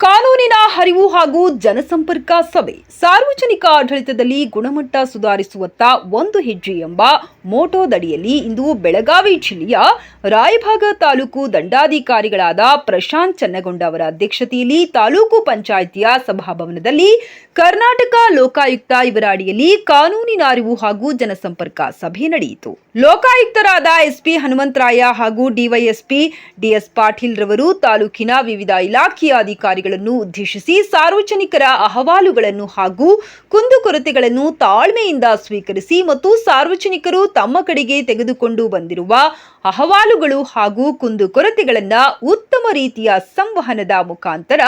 ಕಾನೂನಿನ ಹರಿವು ಹಾಗೂ ಜನಸಂಪರ್ಕ ಸಭೆ. ಸಾರ್ವಜನಿಕ ಆಡಳಿತದಲ್ಲಿ ಗುಣಮಟ್ಟ ಸುಧಾರಿಸುವತ್ತ ಒಂದು ಹೆಜ್ಜೆ ಎಂಬ ಮೋಟೋದಡಿಯಲ್ಲಿ ಇಂದು ಬೆಳಗಾವಿ ಜಿಲ್ಲೆಯ ರಾಯಭಾಗ ತಾಲೂಕು ದಂಡಾಧಿಕಾರಿಗಳಾದ ಪ್ರಶಾಂತ್ ಚನ್ನಗೊಂಡ ಅವರ ಅಧ್ಯಕ್ಷತೆಯಲ್ಲಿ ತಾಲೂಕು ಪಂಚಾಯಿತಿಯ ಸಭಾಭವನದಲ್ಲಿ ಕರ್ನಾಟಕ ಲೋಕಾಯುಕ್ತ ಇವರ ಅಡಿಯಲ್ಲಿ ಕಾನೂನಿನ ಅರಿವು ಹಾಗೂ ಜನಸಂಪರ್ಕ ಸಭೆ ನಡೆಯಿತು. ಲೋಕಾಯುಕ್ತರಾದ ಎಸ್ಪಿ ಹನುಮಂತರಾಯ ಹಾಗೂ ಡಿವೈಎಸ್ಪಿ ಡಿಎಸ್ ಪಾಟೀಲ್ ರವರು ತಾಲೂಕಿನ ವಿವಿಧ ಇಲಾಖೆಯ ಅಧಿಕಾರಿಗಳನ್ನು ಉದ್ದೇಶಿಸಿ ಸಾರ್ವಜನಿಕರ ಅಹವಾಲುಗಳನ್ನು ಹಾಗೂ ಕುಂದುಕೊರತೆಗಳನ್ನು ತಾಳ್ಮೆಯಿಂದ ಸ್ವೀಕರಿಸಿ ಮತ್ತು ಸಾರ್ವಜನಿಕರು ತಮ್ಮ ಕಡೆಗೆ ತೆಗೆದುಕೊಂಡು ಬಂದಿರುವ ಅಹವಾಲುಗಳು ಹಾಗೂ ಕುಂದುಕೊರತೆಗಳನ್ನು ಉತ್ತಮ ರೀತಿಯ ಸಂವಹನದ ಮುಖಾಂತರ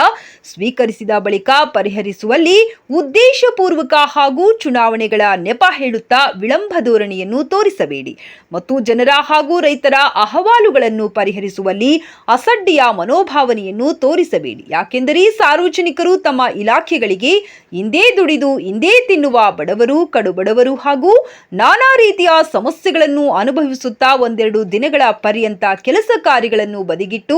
ಸ್ವೀಕರಿಸಿದ ಬಳಿಕ ಪರಿಹರಿಸುವಲ್ಲಿ ಉದ್ದೇಶಪೂರ್ವಕ ಹಾಗೂ ಚುನಾವಣೆಗಳ ನೆಪ ಹೇಳುತ್ತಾ ವಿಳಂಬ ಧೋರಣೆಯನ್ನು ತೋರಿಸಬೇಡಿ. ಮತ್ತು ಜನರ ಹಾಗೂ ರೈತರ ಅಹವಾಲುಗಳನ್ನು ಪರಿಹರಿಸುವಲ್ಲಿ ಅಸಡ್ಡೆಯ ಮನೋಭಾವನೆಯನ್ನು ತೋರಿಸಬೇಡಿ. ಯಾಕೆಂದರೆ ಸಾರ್ವಜನಿಕರು ತಮ್ಮ ಇಲಾಖೆಗಳಿಗೆ ಇಂದೇ ದುಡಿದು ಇಂದೇ ತಿನ್ನುವ ಬಡವರು, ಕಡುಬಡವರು ಹಾಗೂ ನಾನಾ ರೀತಿಯ ಸಮಸ್ಯೆಗಳನ್ನು ಅನುಭವಿಸುತ್ತಾ ಒಂದೆರಡು ದಿನಗಳ ಪರ್ಯಂತ ಕೆಲಸ ಕಾರ್ಯಗಳನ್ನು ಬದಿಗಿಟ್ಟು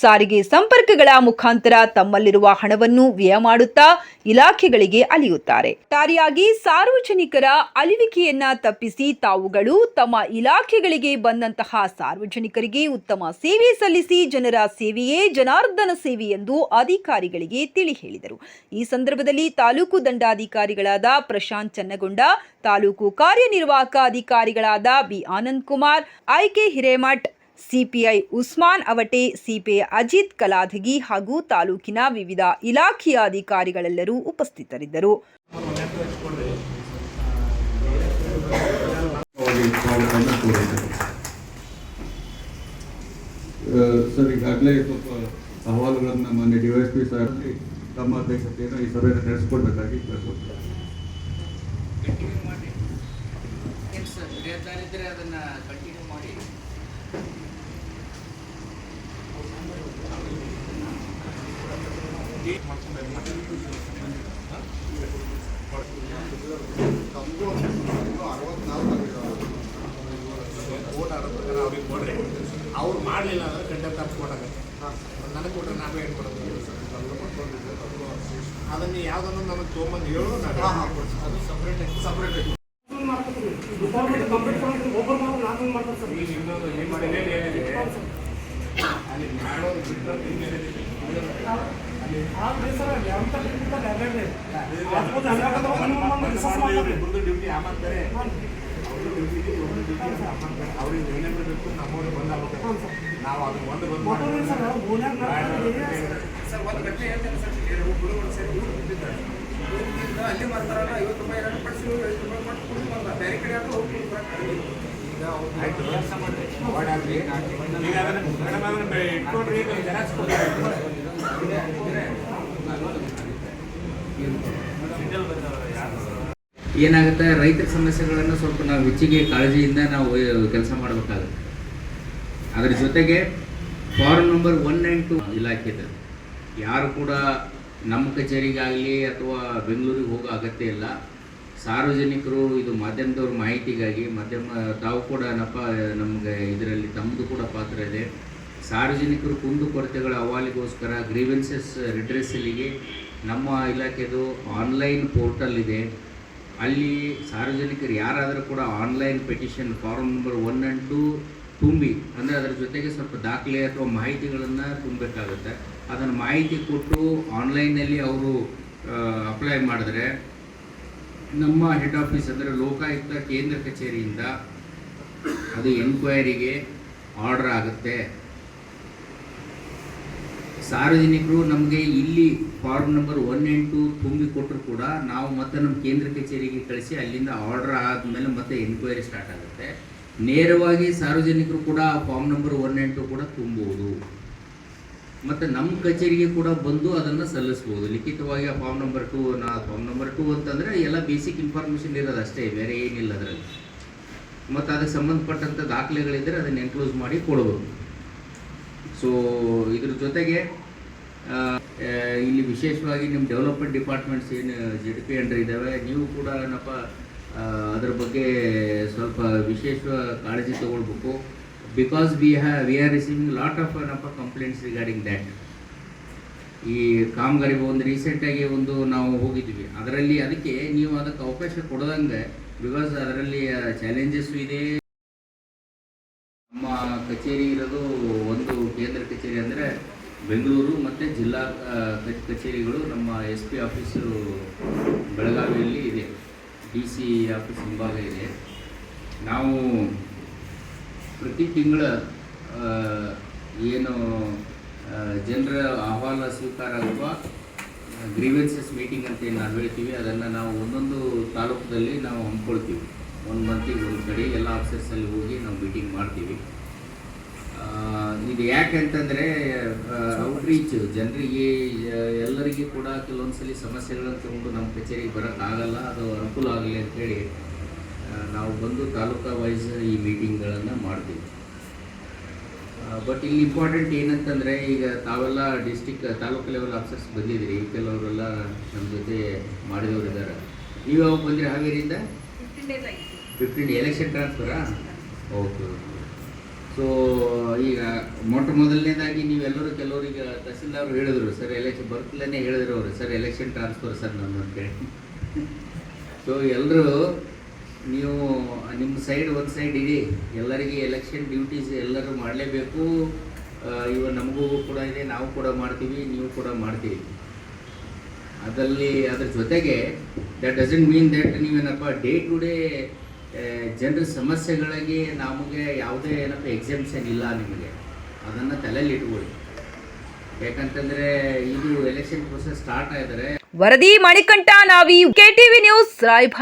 ಸಾರಿಗೆ ಸಂಪರ್ಕಗಳ ಮುಖಾಂತರ ತಮ್ಮಲ್ಲಿರುವ ಹಣವನ್ನು ವ್ಯಯ ಮಾಡುತ್ತಾ ಇಲಾಖೆಗಳಿಗೆ ಅಲಿಯುತ್ತಾರೆ. ತಾರಿಯಾಗಿ ಸಾರ್ವಜನಿಕರ ಅಲಿವಿಕೆಯನ್ನ ತಪ್ಪಿಸಿ ತಾವುಗಳು ತಮ್ಮ ಇಲಾಖೆಗಳಿಗೆ ಬಂದಂತಹ ಸಾರ್ವಜನಿಕರಿಗೆ ಉತ್ತಮ ಸೇವೆ ಸಲ್ಲಿಸಿ ಜನರ ಸೇವೆಯೇ ಜನಾರ್ದನ ಸೇವೆ ಎಂದು ಅಧಿಕಾರಿಗಳಿಗೆ ತಿಳಿ ಹೇಳಿದರು. ಈ ಸಂದರ್ಭದಲ್ಲಿ ತಾಲೂಕು ದಂಡಾಧಿಕಾರಿಗಳಾದ ಪ್ರಶಾಂತ್ ಚನ್ನಗೊಂಡ, ತಾಲೂಕು ಕಾರ್ಯನಿರ್ವಾಹಕ ಅಧಿಕಾರಿಗಳಾದ B Anand Kumar, IK Hiremath, CPI Usman Avate, CPI Ajit Kaladagi ಹಾಗೂ ತಾಲೂಕಿನ ವಿವಿಧ ಇಲಾಖೆಯ ಅಧಿಕಾರಿಗಳೆಲ್ಲರೂ ಉಪಸ್ಥಿತರಿದ್ದರು. ಸರ್, ಈಗಾಗಲೇ ಸ್ವಲ್ಪ ಅಹವಾಲುಗಳನ್ನು ಮೊನ್ನೆ D Y S P sir ತಮ್ಮ ಅಧ್ಯಕ್ಷತೆಯನ್ನು ಈ ಸಭೆಯನ್ನು ನಡೆಸಿಕೊಡ್ಬೇಕಾಗಿ ಕೇಳ್ಕೊಳ್ತಾರೆ ಸರ್ ಇದ್ರೆ ಅದನ್ನ ಕಂಟಿನ್ಯೂ ಮಾಡಿ. ಅವ್ರಿಗೆ ಕೊಡ್ರಿ. ಅವ್ರು ಮಾಡಲಿಲ್ಲ ಅಂದ್ರೆ ಗಂಟೆ ತಪ್ಪು ಕೊಡೋದು. ನನಗೆ ಕೊಟ್ಟರೆ ನಾವೇ ಏನು ಕೊಡೋದು ಅದನ್ನು ಯಾವುದನ್ನು ನನಗೆ ತೊಗೊಂಬಂದು ಹೇಳು ನಾನು ಅದು ಸಪ್ರೇಟ್ ಸಪ್ರೇಟ್ ಏನು ಏನಿದೆ ಅಲ್ಲಿ ಮಾಡೋದು ಬಿಟ್ಟರೆ ಡ್ಯೂಟಿ ಆಮಾಡ್ತಾರೆ ಒಂದು ಡ್ಯೂಟಿಗೆ ಇವ್ರದ್ದು ಡ್ಯೂಟಿ ಆಮಾಡ್ತಾರೆ ಅವ್ರಿಗೆ ಏನೇನು ಬೇಕು ನಮ್ಮವ್ರು ಬಂದಾಗ್ಬೇಕು ನಾವು ಅದನ್ನ ಒಂದು ಬಂದು ಸರ್ ಒಂದು ಗಂಟೆ ಹೇಳ್ತೇನೆ ಸರ್ ಎರಡು ಗುರುಗಳು ಸೇರಿ ಇವ್ರು ಬಿಟ್ಟಿದ್ದಾರೆ ಇವ್ರಿಂದ ಅಲ್ಲಿ ಬರ್ತಾರಲ್ಲ ಐವತ್ತು ರೂಪಾಯಿ ಎರಡು ಪಡಿಸಿ ಐವತ್ತು ರೂಪಾಯಿ ಕೊಟ್ಟು ಬಂದ ಬೇರೆ ಕಡೆ ಆದ್ರೂ ಹೋಗಿ ಈಗ ಏನಾಗುತ್ತೆ? ರೈತರ ಸಮಸ್ಯೆಗಳನ್ನು ಸ್ವಲ್ಪ ನಾವು ಹೆಚ್ಚಿಗೆ ಕಾಳಜಿಯಿಂದ ನಾವು ಕೆಲಸ ಮಾಡಬೇಕಾಗುತ್ತೆ. ಅದರ ಜೊತೆಗೆ form number one nine two ಇಲಾಖೆದು ಯಾರು ಕೂಡ ನಮ್ಮ ಕಚೇರಿಗಾಗಲಿ ಅಥವಾ ಬೆಂಗಳೂರಿಗೆ ಹೋಗೋ ಅಗತ್ಯ ಇಲ್ಲ. ಸಾರ್ವಜನಿಕರು ಇದು ಮಾಧ್ಯಮದವ್ರ ಮಾಹಿತಿಗಾಗಿ, ಮಾಧ್ಯಮ, ತಾವು ಕೂಡ ನಪ್ಪ ನಮಗೆ ಇದರಲ್ಲಿ ತಮ್ಮದು ಕೂಡ ಪಾತ್ರ ಇದೆ. ಸಾರ್ವಜನಿಕರು ಕುಂದು ಕೊರತೆಗಳ ಅಹವಾಲಿಗೋಸ್ಕರ ಗ್ರೀವೆನ್ಸಸ್ ರಿಡ್ರೆಸಲಿಗೆ ನಮ್ಮ ಇಲಾಖೆದು ಆನ್ಲೈನ್ ಪೋರ್ಟಲ್ ಇದೆ. ಅಲ್ಲಿ ಸಾರ್ವಜನಿಕರು ಯಾರಾದರೂ ಕೂಡ online petition form number one and two ತುಂಬಿ, ಅಂದರೆ ಅದರ ಜೊತೆಗೆ ಸ್ವಲ್ಪ ದಾಖಲೆ ಅಥವಾ ಮಾಹಿತಿಗಳನ್ನು ತುಂಬಬೇಕಾಗುತ್ತೆ. ಅದನ್ನು ಮಾಹಿತಿ ಕೊಟ್ಟು ಆನ್ಲೈನಲ್ಲಿ ಅವರು ಅಪ್ಲೈ ಮಾಡಿದ್ರೆ ನಮ್ಮ ಹೆಡ್ ಆಫೀಸ್ ಅಂದರೆ ಲೋಕಾಯುಕ್ತ ಕೇಂದ್ರ ಕಚೇರಿಯಿಂದ ಅದು ಎನ್ಕ್ವೈರಿಗೆ ಆರ್ಡರ್ ಆಗುತ್ತೆ. ಸಾರ್ವಜನಿಕರು ನಮಗೆ ಇಲ್ಲಿ form number one and two ತುಂಬಿ ಕೊಟ್ಟರು ಕೂಡ ನಾವು ಮತ್ತೆ ನಮ್ಮ ಕೇಂದ್ರ ಕಚೇರಿಗೆ ಕಳಿಸಿ ಅಲ್ಲಿಂದ ಆರ್ಡರ್ ಆದಮೇಲೆ ಮತ್ತೆ ಎನ್ಕ್ವೈರಿ ಸ್ಟಾರ್ಟ್ ಆಗುತ್ತೆ. ನೇರವಾಗಿ ಸಾರ್ವಜನಿಕರು ಕೂಡ form number one and two ಕೂಡ ತುಂಬಬಹುದು ಮತ್ತು ನಮ್ಮ ಕಚೇರಿಗೆ ಕೂಡ ಬಂದು ಅದನ್ನು ಸಲ್ಲಿಸ್ಬೋದು. ಲಿಖಿತವಾಗಿ ಆ ಫಾರ್ಮ್ ನಂಬರ್ ಟೂ ನಾ ಫಾರ್ಮ್ ನಂಬರ್ ಟೂ ಅಂತಂದರೆ ಎಲ್ಲ ಬೇಸಿಕ್ ಇನ್ಫಾರ್ಮೇಷನ್ ಇರೋದು ಅಷ್ಟೇ, ಬೇರೆ ಏನಿಲ್ಲ ಅದರಲ್ಲಿ. ಮತ್ತು ಅದಕ್ಕೆ ಸಂಬಂಧಪಟ್ಟಂಥ ದಾಖಲೆಗಳಿದ್ದರೆ ಅದನ್ನು ಎನ್ಕ್ಲೋಸ್ ಮಾಡಿ ಕೊಡ್ಬೋದು. ಸೊ ಇದ್ರ ಜೊತೆಗೆ ಇಲ್ಲಿ ವಿಶೇಷವಾಗಿ ನಿಮ್ಮ ಡೆವಲಪ್ಮೆಂಟ್ ಡಿಪಾರ್ಟ್ಮೆಂಟ್ಸ್ ಏನು ಜೆಡ್ ಪಿ ಅಂಡರ್ ಇದ್ದಾವೆ ನೀವು ಕೂಡ ಏನಪ್ಪ ಅದ್ರ ಬಗ್ಗೆ ಸ್ವಲ್ಪ ವಿಶೇಷ ಕಾಳಜಿ ತಗೊಳ್ಬೇಕು. Because we have we are receiving lot of ಏನಪ್ಪ ಕಂಪ್ಲೇಂಟ್ಸ್ ರಿಗಾರ್ಡಿಂಗ್ ದ್ಯಾಟ್ ಈ ಕಾಮಗಾರಿ ಒಂದು ರೀಸೆಂಟಾಗಿ ಒಂದು ನಾವು ಹೋಗಿದ್ವಿ. ಅದರಲ್ಲಿ ಅದಕ್ಕೆ ನೀವು ಅದಕ್ಕೆ ಅವಕಾಶ ಕೊಡದಂಗೆ ಬಿಕಾಸ್ ಅದರಲ್ಲಿ ಚಾಲೆಂಜಸ್ಸು ಇದೆ. ನಮ್ಮ ಕಚೇರಿ ಇರೋದು ಒಂದು ಕೇಂದ್ರ ಕಚೇರಿ ಅಂದರೆ ಬೆಂಗಳೂರು ಮತ್ತು ಜಿಲ್ಲಾ ಕಚೇರಿಗಳು ನಮ್ಮ ಎಸ್ ಪಿ ಆಫೀಸು ಬೆಳಗಾವಿಯಲ್ಲಿ ಇದೆ. ಡಿ ಸಿ ಆಫೀಸ್ ಹಿಂಭಾಗ ಇದೆ. ನಾವು ಪ್ರತಿ ತಿಂಗಳ ಏನು ಜನರ ಅಹವಾಲ ಸ್ವೀಕಾರ ಅಥವಾ ಗ್ರೀವೆನ್ಸಸ್ ಮೀಟಿಂಗ್ ಅಂತ ಏನು ನಾವು ಹೇಳ್ತೀವಿ ಅದನ್ನು ನಾವು ಒಂದೊಂದು ತಾಲೂಕದಲ್ಲಿ ನಾವು ಹಮ್ಮಿಕೊಳ್ತೀವಿ. ಒಂದು ಮಂತಿಗೆ ಒಂದು ಕಡೆ ಎಲ್ಲ ಆಫೀಸರ್ಸಲ್ಲಿ ಹೋಗಿ ನಾವು ಮೀಟಿಂಗ್ ಮಾಡ್ತೀವಿ. ಇದು ಯಾಕೆ ಅಂತಂದರೆ ಔಟ್ರೀಚ್ ಜನರಿಗೆ ಎಲ್ಲರಿಗೂ ಕೂಡ ಕೆಲವೊಂದು ಸಲ ಸಮಸ್ಯೆಗಳನ್ನು ತಗೊಂಡು ನಮ್ಮ ಕಚೇರಿಗೆ ಬರೋಕ್ಕಾಗಲ್ಲ ಅದು ಅನುಕೂಲ ಆಗಲಿ ಅಂತೇಳಿ ಆ, ನಾವು ಬಂದು ತಾಲೂಕಾ ವೈಸ್ ಈ ಮೀಟಿಂಗ್ಗಳನ್ನು ಮಾಡ್ತೀವಿ. ಬಟ್ ಇಲ್ಲಿ ಇಂಪಾರ್ಟೆಂಟ್ ಏನಂತಂದರೆ ಈಗ ತಾವೆಲ್ಲ ಡಿಸ್ಟಿಕ್ ತಾಲೂಕು ಲೆವೆಲ್ ಆಫೀಸರ್ಸ್ ಬಂದಿದ್ದೀರಿ. ಕೆಲವರೆಲ್ಲ ನಮ್ಮ ಜೊತೆ ಮಾಡಿದವರು ಇದ್ದಾರೆ. ನೀವು ಯಾವಾಗ ಬಂದಿರಿ ಹಾವೇರಿಯಿಂದ? ಫಿಫ್ಟೀನ್ ಎಲೆಕ್ಷನ್ ಟ್ರಾನ್ಸ್ಫರಾ ಓಕೆ ಓಕೆ ಸೊ ಈಗ ಮೊಟ್ಟ ಮೊದಲನೇದಾಗಿ ನೀವೆಲ್ಲರೂ ಕೆಲವರಿಗೆ ತಹಸೀಲ್ದಾರ್ ಹೇಳಿದ್ರು ಸರ್ ಎಲೆಕ್ಷನ್ ಬರ್ತಲೇ ಹೇಳಿದ್ರು ಅವರು. ಸರ್ ಎಲೆಕ್ಷನ್ ಟ್ರಾನ್ಸ್ಫರ್ ಸರ್ ನಮ್ಮ ಅಂತೇಳಿ ಸೊ ಎಲ್ಲರೂ ನೀವು, ನಿಮ್ಮ ಸೈಡ್ ಒಂದು ಸೈಡ್ ಇಡಿ ಎಲ್ಲರಿಗೆ ಎಲೆಕ್ಷನ್ ಡ್ಯೂಟೀಸ್ ಎಲ್ಲರೂ ಮಾಡಲೇಬೇಕು. ಇವ ನಮಗೂ ಕೂಡ ಇದೆ, ನಾವು ಕೂಡ ಮಾಡ್ತೀವಿ, ನೀವು ಕೂಡ ಮಾಡ್ತೀವಿ ಅದರಲ್ಲಿ, ಅದ್ರ ಜೊತೆಗೆ ದಟ್ ಡಸಂಟ್ ಮೀನ್ ದಟ್ ನೀವೇನಪ್ಪ ಡೇ ಟು ಡೇ ಜನರ ಸಮಸ್ಯೆಗಳಿಗೆ ನಮಗೆ ಯಾವುದೇ ಏನಪ್ಪ ಎಕ್ಸಾಮ್ಷನ್ ಇಲ್ಲ ನಿಮಗೆ. ಅದನ್ನು ತಲೆಯಲ್ಲಿ ಇಟ್ಕೊಳ್ಳಿ. ಯಾಕಂತಂದ್ರೆ, ಇದು ಎಲೆಕ್ಷನ್ ಪ್ರೋಸೆಸ್ ಸ್ಟಾರ್ಟ್ ಆಗಿದ್ದಾರೆ ವರದಿ ಮಣಿಕಂಠ ನಾವಿ ಕೆಟಿವಿ ನ್ಯೂಸ್ ರಾಯಭಾಗ